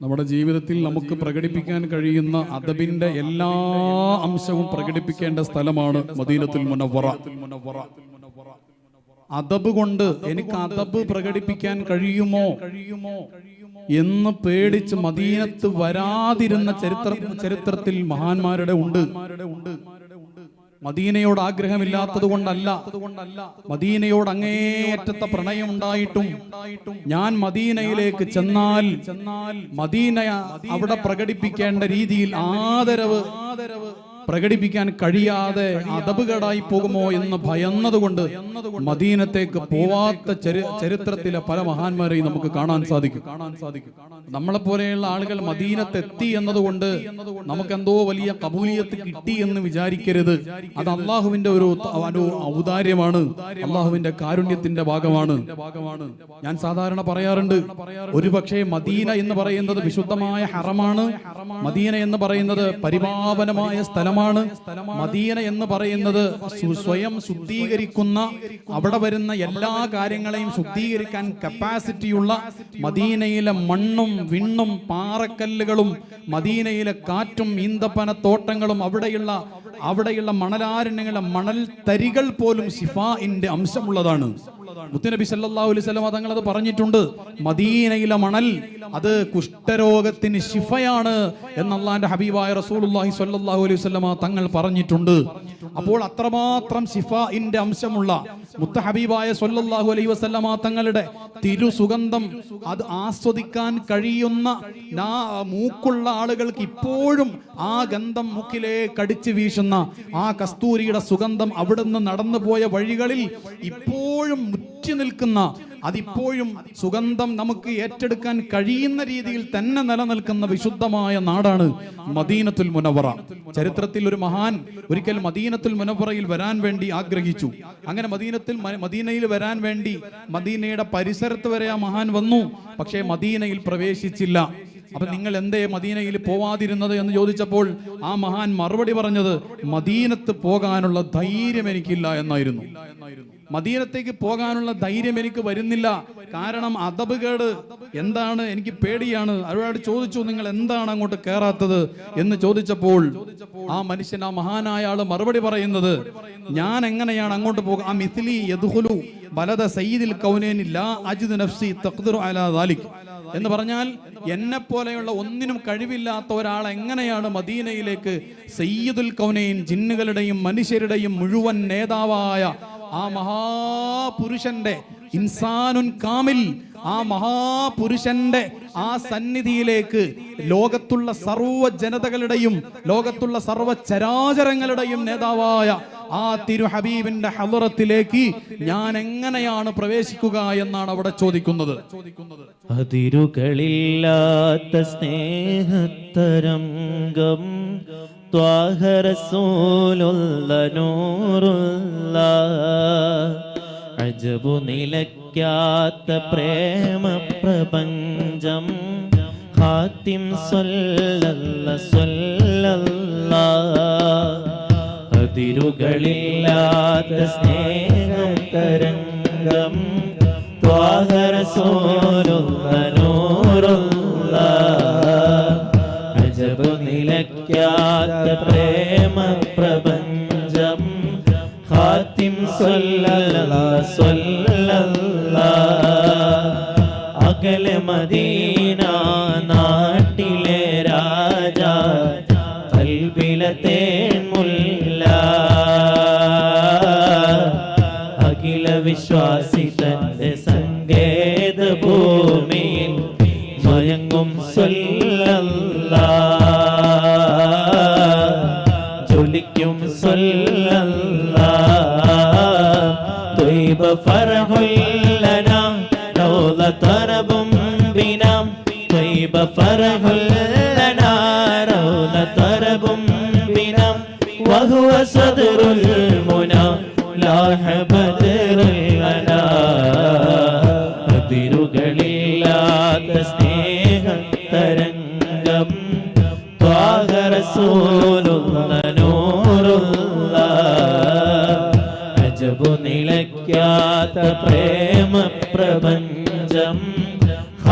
നമ്മുടെ ജീവിതത്തിൽ നമുക്ക് പ്രകടിപ്പിക്കാൻ കഴിയുന്ന അദബിന്റെ എല്ലാ അംശവും പ്രകടിപ്പിക്കേണ്ട സ്ഥലമാണ് മദീനത്തുൽ മുനവറ അദബ് കൊണ്ട് എനിക്ക് അദബ് പ്രകടിപ്പിക്കാൻ കഴിയുമോ കഴിയുമോ എന്ന് പേടിച്ച് മദീനത്ത് വരാതിരുന്ന ചരിത്ര ചരിത്രത്തിൽ മഹാന്മാരുടെ ഉണ്ട്. മദീനയോട് ആഗ്രഹമില്ലാത്തത് കൊണ്ടല്ല. മദീനയോട് അങ്ങേയറ്റത്തെ പ്രണയം ഉണ്ടായിട്ടും ഞാൻ മദീനയിലേക്ക് ചെന്നാൽ മദീന അവിടെ പ്രകടിപ്പിക്കേണ്ട രീതിയിൽ ആദരവ് ആദരവ് പ്രകടിപ്പിക്കാൻ കഴിയാതെ അതപുകടായി പോകുമോ എന്ന് ഭയന്നതുകൊണ്ട് മദീനത്തേക്ക് പോവാത്ത ചരിത്രത്തിലെ പല മഹാന്മാരെയും നമുക്ക് കാണാൻ സാധിക്കും. കാണാൻ സാധിക്കും. നമ്മളെ പോലെയുള്ള ആളുകൾ മദീനത്തെത്തി എന്നതുകൊണ്ട് നമുക്ക് എന്തോ വലിയ കബൂലിയത്ത് കിട്ടി എന്ന് വിചാരിക്കരുത്. അത് അള്ളാഹുവിന്റെ ഒരു ഔദാര്യമാണ്. അള്ളാഹുവിന്റെ കാരുണ്യത്തിന്റെ ഭാഗമാണ്. ഞാൻ സാധാരണ പറയാറുണ്ട് ഒരുപക്ഷെ മദീന എന്ന് പറയുന്നത് വിശുദ്ധമായ ഹറമാണ്. മദീന എന്ന് പറയുന്നത് പരിപാവനമായ സ്ഥലമാണ്. മദീന എന്ന് പറയുന്നത് സ്വയം ശുദ്ധീകരിക്കുന്ന അവിടെ വരുന്ന എല്ലാ കാര്യങ്ങളെയും ശുദ്ധീകരിക്കാൻ കപ്പാസിറ്റിയുള്ള മദീനയിലെ മണ്ണും വിണ്ണും പാറക്കല്ലുകളും മദീനയിലെ കാറ്റും ഈന്തപ്പനത്തോട്ടങ്ങളും അവിടെയുള്ള അവിടെയുള്ള മണലാരണ്യങ്ങളുടെ മണൽ തരികൾ പോലും ഷിഫാഇന്റെ അംശമുള്ളതാണ്. മുത്തനബി സല്ലല്ലാഹു അലൈഹി വസല്ലം തങ്ങൾ അത് പറഞ്ഞിട്ടുണ്ട്. മദീനയിലെ മണൽ അത് കുഷ്ഠരോഗത്തിന് ശിഫയാണ് എന്നല്ലാന്റെ ഹബീബായ റസൂലുള്ളാഹി സ്വല്ലല്ലാഹു അലൈഹി വസല്ലമ തങ്ങൾ പറഞ്ഞിട്ടുണ്ട്. അപ്പോൾ അത്രമാത്രം ശിഫാഇന്റെ അംശമുള്ള മുത്ത സൊല്ലാഹു അലൈ അലൈഹി വസല്ലമ തങ്ങളുടെ തിരുസുഗന്ധം അത് ആസ്വദിക്കാൻ കഴിയുന്ന മൂക്കുള്ള ആളുകൾക്ക് ഇപ്പോഴും ആ ഗന്ധം മൂക്കിലേക്ക് അടിച്ചു വീശുന്ന ആ കസ്തൂരിയുടെ സുഗന്ധം അവിടുന്ന് നടന്നു പോയ വഴികളിൽ ഇപ്പോഴും മുറ്റി നിൽക്കുന്ന അതിപ്പോഴും സുഗന്ധം നമുക്ക് ഏറ്റെടുക്കാൻ കഴിയുന്ന രീതിയിൽ തന്നെ നിലനിൽക്കുന്ന വിശുദ്ധമായ നാടാണ് മദീനത്തുൽ മുനവറ ചരിത്രത്തിൽ ഒരു മഹാൻ ഒരിക്കൽ മദീനത്തുൽ മുനവറയിൽ വരാൻ വേണ്ടി ആഗ്രഹിച്ചു. അങ്ങനെ മദീനത്തിൽ മദീനയിൽ വരാൻ വേണ്ടി മദീനയുടെ പരിസരത്ത് വരെ ആ മഹാൻ വന്നു. പക്ഷേ മദീനയിൽ പ്രവേശിച്ചില്ല. അപ്പൊ നിങ്ങൾ എന്തേ മദീനയിൽ പോവാതിരുന്നത് എന്ന് ചോദിച്ചപ്പോൾ ആ മഹാൻ മറുപടി പറഞ്ഞത് മദീനത്ത് പോകാനുള്ള ധൈര്യം എനിക്കില്ല എന്നായിരുന്നു. മദീനത്തേക്ക് പോകാനുള്ള ധൈര്യം എനിക്ക് വരുന്നില്ല. കാരണം അതബുകേട് എന്താണ് എനിക്ക് പേടിയാണ്. അവരോട് ചോദിച്ചു നിങ്ങൾ എന്താണ് അങ്ങോട്ട് കയറാത്തത് എന്ന് ചോദിച്ചപ്പോൾ ആ മനുഷ്യൻ ആ മഹാനായ ആൾ മറുപടി പറയുന്നത് ഞാൻ എങ്ങനെയാണ് അങ്ങോട്ട് പോകുക ആ മിഥിലി യദുഹുലു ബലത സയ്യിദിൽ കൗനേനില്ല അജിദ് നഫ്സി തഖ്ദിറു അലാ ദാലിക്. എന്ന് പറഞ്ഞാൽ എന്നെ പോലെയുള്ള ഒന്നിനും കഴിവില്ലാത്ത ഒരാൾ എങ്ങനെയാണ് മദീനയിലേക്ക് സയ്യിദുൽ കൗനൈൻ ജിന്നുകളുടെയും മനുഷ്യരുടെയും മുഴുവൻ നേതാവായ ആ മഹാപുരുഷന്റെ ഇൻസാനുൻ കാമിൽ ആ മഹാപുരുഷന്റെ ആ സന്നിധിയിലേക്ക് ലോകത്തുള്ള സർവ ജനതകളുടെയും ലോകത്തുള്ള സർവ ചരാചരങ്ങളുടെയും നേതാവായ ആ തിരു ഹബീബിന്റെ ഹലുറത്തിലേക്ക് ഞാൻ എങ്ങനെയാണ് പ്രവേശിക്കുക എന്നാണ് അവിടെ ചോദിക്കുന്നത്. അതിരുകളില്ലാത്ത സ്നേഹത്തരംഗം ത്വാഹരസൂലുള്ള നൂറുള്ള അജബു നിലയ്ക്കാത്ത പ്രേമ പ്രപഞ്ചം. ഹാത്തിം സ്വല്ലല്ല സ്വല്ലല്ല. അതിരുകളില്ലാത്ത സ്നേഹം തരംഗം. ത്വാഹരസൂലുള്ള നൂറുള്ള. നിലയ്ക്കാത്ത പ്രേമ പ്രപഞ്ചം. ഹാത്തിം അകലെ മദീന നാട്ടിലെ രാജ കൽബിലെ തേൻമുല്ല അഖില വിശ്വാസിതന്റെ സങ്കേത ഭൂമിയിൽ മയങ്ങും സ്വല്ലല്ല عليك صلى الله. طيب فرح لنا روضة طرب بنا. طيب فرح لنا روضة طرب بنا. وهو صدق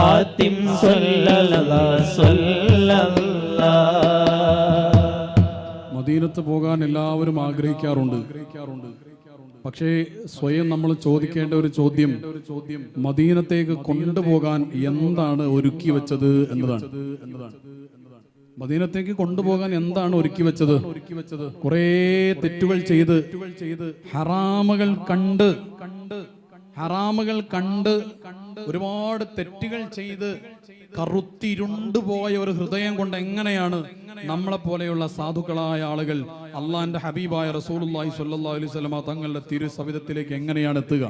ഹാത്തിം മദീനത്ത് പോകാൻ എല്ലാവരും ആഗ്രഹിക്കാറുണ്ട്. പക്ഷേ സ്വയം നമ്മൾ ചോദിക്കേണ്ട ഒരു ചോദ്യം മദീനത്തേക്ക് കൊണ്ടുപോകാൻ എന്താണ് ഒരുക്കി വെച്ചത് എന്നതാണ്. മദീനത്തേക്ക് കൊണ്ടുപോകാൻ എന്താണ് ഒരുക്കി വെച്ചത്? വെച്ചത് കുറേ തെറ്റുകൾ ചെയ്ത് ഹറാമുകൾ കണ്ട് കണ്ട് ഹറാമുകൾ കണ്ട് ഒരുപാട് തെറ്റുകൾ ചെയ്ത് കറുത്തിരുണ്ടു പോയ ഒരു ഹൃദയം കൊണ്ട് എങ്ങനെയാണ് നമ്മളെ പോലെയുള്ള സാധുക്കളായ ആളുകൾ അള്ളാന്റെ ഹബീബായ റസൂലുള്ളാഹി സ്വല്ലല്ലാഹു അലൈഹി വസല്ലമ തങ്ങളുടെ തിരുസവിധത്തിലേക്ക് എങ്ങനെയാണ് എത്തുക?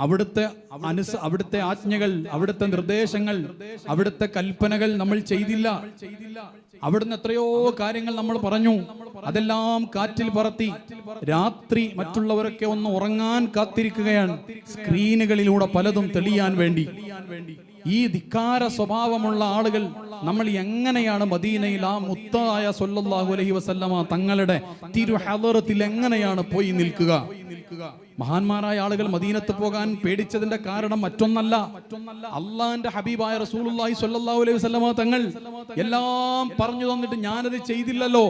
അവിടുത്തെ അനുസ അവിടുത്തെ ആജ്ഞകൾ അവിടുത്തെ നിർദ്ദേശങ്ങൾ അവിടുത്തെ കൽപ്പനകൾ നമ്മൾ ചെയ്തില്ല. അവിടുന്ന് എത്രയോ കാര്യങ്ങൾ നമ്മൾ പറഞ്ഞു. അതെല്ലാം കാറ്റിൽ പറത്തി. രാത്രി മറ്റുള്ളവരൊക്കെ ഒന്ന് ഉറങ്ങാൻ കാത്തിരിക്കുകയാണ്. സ്ക്രീനുകളിലൂടെ പലതും തെളിയാൻ വേണ്ടി. ഈ ധിക്കാര സ്വഭാവമുള്ള ആളുകൾ നമ്മൾ എങ്ങനെയാണ് മദീനയിൽ ആ മുത്തായ സൊല്ലാഹു അലഹി വസല്ലമ തങ്ങളുടെ തിരു ഹലറത്തിൽ എങ്ങനെയാണ് പോയി നിൽക്കുക? മഹാന്മാരായ ആളുകൾ മദീനത്ത് പോകാൻ പേടിച്ചതിന്റെ കാരണം മറ്റൊന്നല്ല. അള്ളാന്റെ ഹബീബായ റസൂലുള്ളാഹി സ്വല്ലല്ലാഹു അലൈഹി തങ്ങൾ എല്ലാം പറഞ്ഞു തന്നിട്ട് ഞാനത് ചെയ്തില്ലല്ലോ.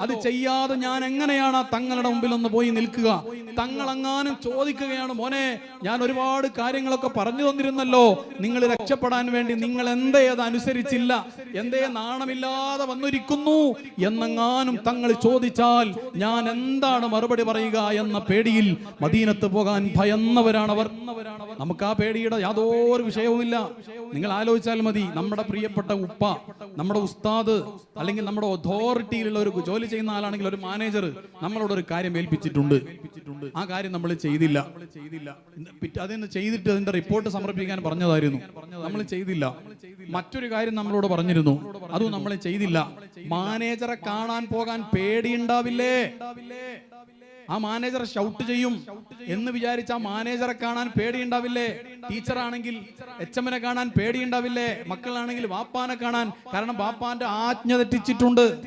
അത് ചെയ്യാതെ ഞാൻ എങ്ങനെയാണ് തങ്ങളുടെ മുമ്പിൽ ഒന്ന് പോയി നിൽക്കുക? തങ്ങൾ അങ്ങാനും ചോദിക്കുകയാണ് മോനെ ഞാൻ ഒരുപാട് കാര്യങ്ങളൊക്കെ പറഞ്ഞു തന്നിരുന്നല്ലോ. നിങ്ങൾ രക്ഷപ്പെടാൻ വേണ്ടി നിങ്ങൾ എന്തേ അത് അനുസരിച്ചില്ല? എന്തേ നാണമില്ലാതെ വന്നിരിക്കുന്നു? എന്നെങ്ങാനും തങ്ങൾ ചോദിച്ചാൽ ഞാൻ എന്താണ് മറുപടി പറയുക എന്ന പേടിയിൽ മദീനത്ത് പോകാൻ ഭയന്നവരാണവർ. നമുക്ക് ആ പേടിയുടെ യാതൊരു വിഷയവുമില്ല. നിങ്ങൾ ആലോചിച്ചാൽ മതി നമ്മുടെ പ്രിയപ്പെട്ട ഉപ്പ നമ്മുടെ ഉസ്താദ് അല്ലെങ്കിൽ നമ്മുടെ അതോറിറ്റിയിലുള്ള ഒരു ജോലി ചെയ്യുന്ന ആളാണെങ്കിൽ ഒരു മാനേജർ നമ്മളോട് ഒരു കാര്യം ഏൽപ്പിച്ചിട്ടുണ്ട്. ആ കാര്യം നമ്മൾ ചെയ്തില്ല. അതിന് ചെയ്തിട്ട് അതിന്റെ റിപ്പോർട്ട് സമർപ്പിക്കാൻ പറഞ്ഞതായിരുന്നു. നമ്മൾ ചെയ്തില്ല. മറ്റൊരു കാര്യം നമ്മളോട് പറഞ്ഞിരുന്നു. അതും നമ്മൾ ചെയ്തില്ല. മാനേജറെ കാണാൻ പോകാൻ പേടിയുണ്ടാവില്ലേ? ആ മാനേജർ ഷൗട്ട് ചെയ്യും. എന്ന് വിചാരിച്ച ആ മാനേജറെ കാണാൻ പേടിയുണ്ടാവില്ലേ? ടീച്ചറാണെങ്കിൽ എച്ച് എമ്മിനെ കാണാൻ പേടിയുണ്ടാവില്ലേ? മക്കളാണെങ്കിൽ വാപ്പാനെ കാണാൻ കാരണം വാപ്പാന്റെ ആജ്ഞ തെറ്റിച്ചിട്ടുണ്ട്.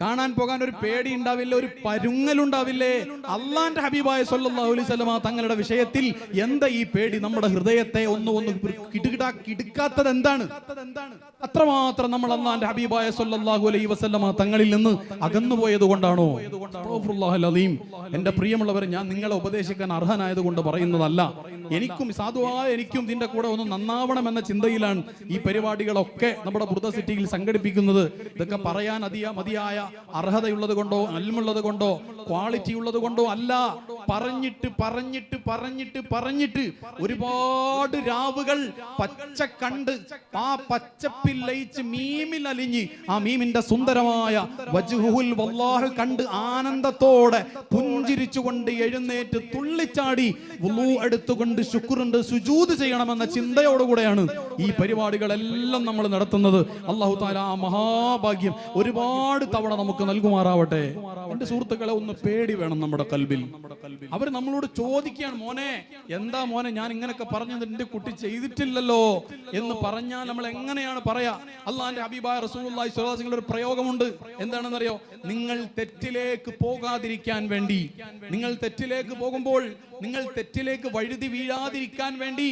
കാണാൻ പോകാൻ ഒരു പേടി ഉണ്ടാവില്ല ഒരു പരുങ്ങലുണ്ടാവില്ലേ അള്ളാന്റെ ഹബീബായ സല്ലല്ലാഹു അലൈഹി വസല്ലമ തങ്ങളുടെ വിഷയത്തിൽ എന്താ ഈ പേടി? നമ്മുടെ ഹൃദയത്തെ ഒന്ന് ഒന്ന് കിടുകിടാ കിടുക്കാത്തത് എന്താണ്? അത്രമാത്രം നമ്മൾ അള്ളാന്റെ ഹബീബായ സല്ലല്ലാഹു അലൈഹി വസല്ലമ തങ്ങളിൽ നിന്ന് അകന്നു പോയത് കൊണ്ടാണോ? അലീം എന്റെ പ്രിയമുള്ളവരെ ഞാൻ നിങ്ങളെ ഉപദേശിക്കാൻ അർഹനായത് കൊണ്ട് പറയുന്നതല്ല. എനിക്കും സാധുവായ എനിക്കും ഇതിന്റെ കൂടെ ഒന്ന് നന്നാവണം എന്ന ചിന്തയിലാണ് ഈ പരിപാടികളൊക്കെ നമ്മുടെ ബുദ്ധ സിറ്റിയിൽ സംഘടിപ്പിക്കുന്നത്. ഇതൊക്കെ പറയാൻ അതിയ മതിയായ അർഹതയുള്ളത് കൊണ്ടോ അൽമുള്ളത് കൊണ്ടോ ക്വാളിറ്റി ഉള്ളത് കൊണ്ടോ അല്ല. പറഞ്ഞിട്ട് പറഞ്ഞിട്ട് പറഞ്ഞിട്ട് പറഞ്ഞിട്ട് ഒരുപാട് രാവുകൾ പച്ച കണ്ട് ആ പച്ചപ്പിൽ ലയിച്ച് മീമിൽ അലിഞ്ഞ് ആ മീമിന്റെ സുന്ദരമായ വജുഹുൽ വല്ലാഹു കണ്ട് ആനന്ദത്തോടെ പുഞ്ചിരിച്ചുകൊണ്ട് എഴുന്നേറ്റ് തുള്ളിച്ചാടി വുളൂ എടുത്തുകൊണ്ട് ശുക്രുണ്ട് സുജൂത് ചെയ്യണമെന്ന ചിന്തയോടുകൂടെയാണ് ഈ പരിപാടികളെല്ലാം നമ്മൾ നടത്തുന്നത്. അള്ളാഹു താല ആ മഹാഭാഗ്യം ഒരുപാട് തവണ നമുക്ക് നൽകുമാറാവട്ടെ. എന്റെ സുഹൃത്തുക്കളെ ഒന്ന് പേടി വേണം നമ്മുടെ കൽബിൽ. അവർ നമ്മളോട് ചോദിക്കുകയാണ് മോനെ എന്താ മോനെ ഞാൻ ഇങ്ങനെയൊക്കെ പറഞ്ഞത് എന്റെ കുട്ടി ചെയ്തിട്ടില്ലല്ലോ എന്ന് പറഞ്ഞാൽ നമ്മൾ എങ്ങനെയാണ് പറയാ? അള്ളാന്റെ അലൈഹി വസല്ലം ഒരു പ്രയോഗമുണ്ട്. എന്താണെന്നറിയോ? നിങ്ങൾ തെറ്റിലേക്ക് പോകാതിരിക്കാൻ വേണ്ടി. നിങ്ങൾ തെറ്റിലേക്ക് പോകുമ്പോൾ നിങ്ങൾ തെറ്റിലേക്ക് വഴുതി വീഴാതിരിക്കാൻ വേണ്ടി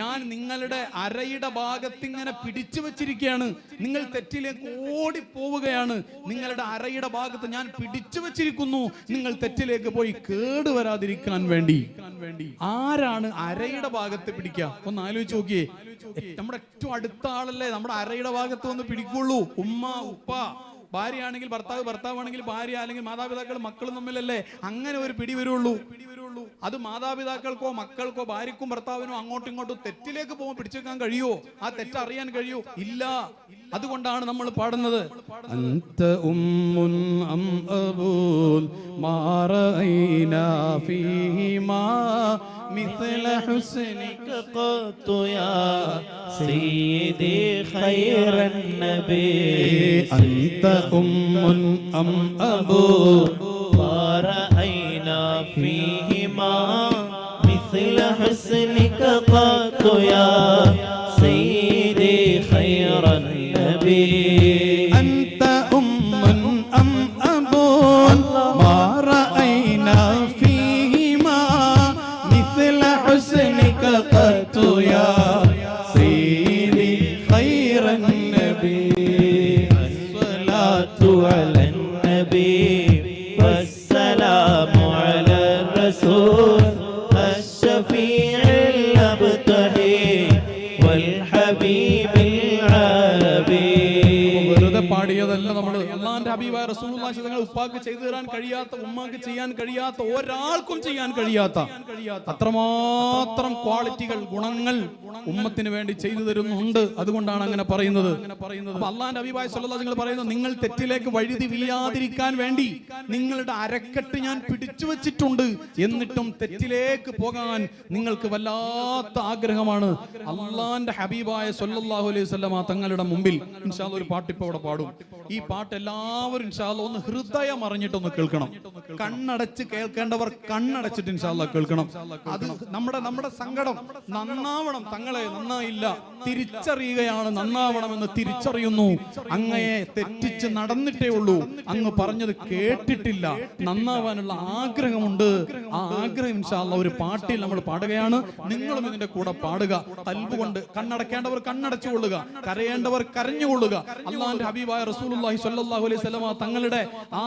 ഞാൻ നിങ്ങളുടെ അരയുടെ ഭാഗത്ത് ഇങ്ങനെ പിടിച്ചു വെച്ചിരിക്കുകയാണ്. നിങ്ങൾ തെറ്റിലേക്ക് ഓടി പോവുകയാണ് നിങ്ങളുടെ അരയുടെ ഭാഗത്ത് ഞാൻ പിടിച്ചു വെച്ചിരിക്കുന്നു. നിങ്ങൾ തെറ്റിലേക്ക് പോയി കേട് വരാതിരിക്കാൻ വേണ്ടി. ആരാണ് അരയുടെ ഭാഗത്ത് പിടിക്കുക? ഒന്ന് ആലോചിച്ച് നോക്കിയേ. നമ്മുടെ ഏറ്റവും അടുത്ത ആളല്ലേ? നമ്മുടെ അരയുടെ ഭാഗത്ത് വന്ന് പിടിക്കുള്ളൂ ഉമ്മ ഉപ്പ. ഭാര്യയാണെങ്കിൽ ഭർത്താവ് ഭർത്താവാണെങ്കിൽ ഭാര്യ അല്ലെങ്കിൽ മാതാപിതാക്കൾ മക്കളും തമ്മിലല്ലേ? അങ്ങനെ ഒരു പിടി വരുള്ളൂ. അത് മാതാപിതാക്കൾക്കോ മക്കൾക്കോ ഭാര്യക്കും ഭർത്താവിനോ അങ്ങോട്ടും ഇങ്ങോട്ടും തെറ്റിലേക്ക് പോകുമ്പോൾ പിടിച്ചെടുക്കാൻ കഴിയോ ആ തെറ്റ് അറിയാൻ കഴിയോ ഇല്ല അതുകൊണ്ടാണ് നമ്മൾ പാടുന്നത് അന്ത ഉമ്മുൻ അം അബൂൻ മാ റഅയ്നാ ഫീഹിമാ മിത്ല ഹുസ്നിക قط يا سيدي خير النبي أنت أم أم أبو قط ഉപ്പാക്ക് ചെയ്തു തരാൻ കഴിയാത്ത ഉമ്മാക്ക് ചെയ്യാൻ കഴിയാത്ത ഒരാൾക്കും ചെയ്യാൻ കഴിയാത്ത. അത്രമാത്രം ക്വാളിറ്റികൾ ഗുണങ്ങൾ ഉമ്മത്തിന് വേണ്ടി ചെയ്തു തരുന്നുണ്ട്. അതുകൊണ്ടാണ് അങ്ങനെ പറയുന്നത്. അപ്പൊ അള്ളാന്റെ അഭിപ്രായ നിങ്ങൾ പറയുന്നത് നിങ്ങൾ തെറ്റിലേക്ക് വഴുതി വീഴാതിരിക്കാൻ വേണ്ടി നിങ്ങളുടെ അരക്കെട്ട് ഞാൻ പിടിച്ചു വെച്ചിട്ടുണ്ട്. എന്നിട്ടും തെറ്റിലേക്ക് പോകാൻ നിങ്ങൾക്ക് വല്ലാത്ത ആഗ്രഹമാണ്. അള്ളാന്റെ ഹബീബായ സൊല്ലാഹു അലൈഹി വസല്ലമ തങ്ങളുടെ മുമ്പിൽ. ഇൻഷാല്ല ഒരു പാട്ട് ഇപ്പൊ അവിടെ പാടും. ഈ പാട്ട് എല്ലാവരും ഇൻഷാല്ല ഒന്ന് ഹൃദയം അറിഞ്ഞിട്ടൊന്ന് കേൾക്കണം. കണ്ണടച്ച് കേൾക്കേണ്ടവർ കണ്ണടച്ചിട്ട് ഇൻഷാല്ല കേൾക്കണം. അത് നമ്മുടെ നമ്മുടെ സങ്കടം നന്നാവണം. തങ്ങളെ നന്നായില്ല. തിരിച്ചറിയുകയാണ് നന്നാവണമെന്ന് തിരിച്ചറിയുന്നു. അങ്ങയെ തെറ്റിച്ച് നടന്നിട്ടേ ഉള്ളൂ. അങ്ങ് പറഞ്ഞത് കേട്ടിട്ടില്ല. നന്നാവാനുള്ള ആഗ്രഹമുണ്ട്. ആ ആഗ്രഹം ഇൻഷാല്ല ഒരു പാട്ടിൽ നമ്മൾ പാടുകയാണ്. നിങ്ങളും ഇതിന്റെ കൂടെ പാടുക. കൊണ്ട് കണ്ണടക്കേണ്ടവർ കണ്ണടച്ചു കൊള്ളുക. കരയേണ്ടവർ കരഞ്ഞുകൊള്ളുക അള്ളാന്റെ ഹബീബായ റസൂലുള്ളാഹി സ്വല്ലല്ലാഹു അലൈഹി വസല്ലമ തങ്ങളുടെ ആ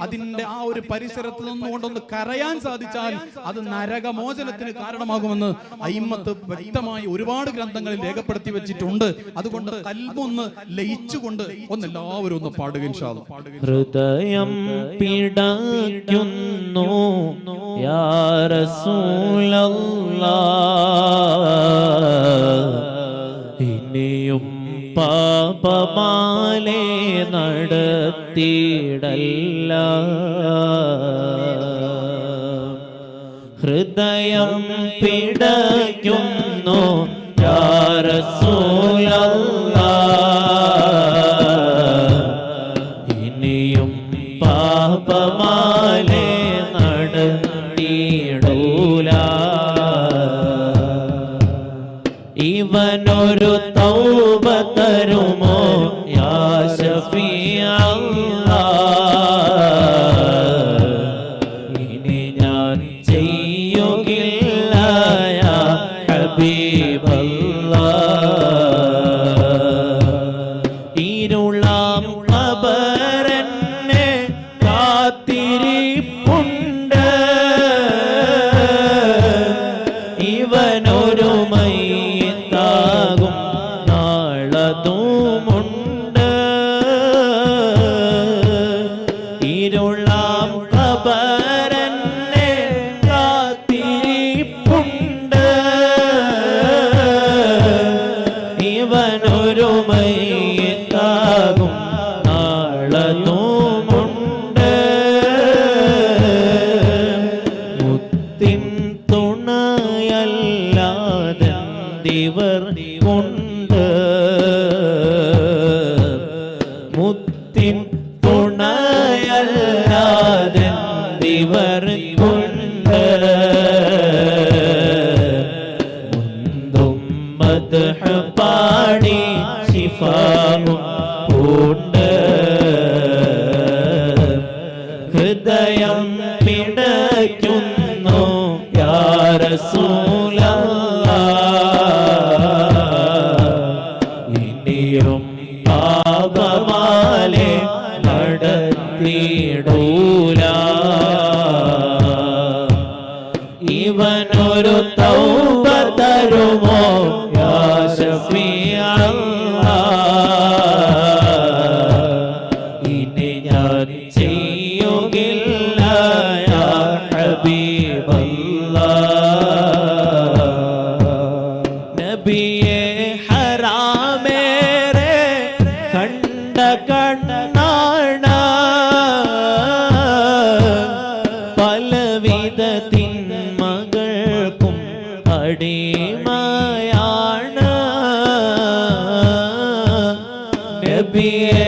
അതിന്റെ ആ ഒരു പരിസരത്ത് നിന്നുകൊണ്ടൊന്ന് കരയാൻ സാധിച്ചാൽ അത് നരകമോചനത്തിന് കാരണമാകുമെന്ന് അയിമത്ത് വ്യക്തമായി ഒരുപാട് ഗ്രന്ഥങ്ങളിൽ രേഖപ്പെടുത്തി വെച്ചിട്ടുണ്ട്. അതുകൊണ്ട് കൽബൊന്ന് ലയിച്ചുകൊണ്ട് ഒന്ന് എല്ലാവരും ഒന്ന് പാടുക ഹൃദയം പിടയ്ക്കുന്നു. യാ ഇനിയും പാപമാലെ നടത്തിയിടല്ല. ഹൃദയം പിടയ്ക്കുന്നു യാ റസൂലല്ലാ. ഇവനൊരു തൗപ തരുമോ? അടിമയാണ് നബിയെ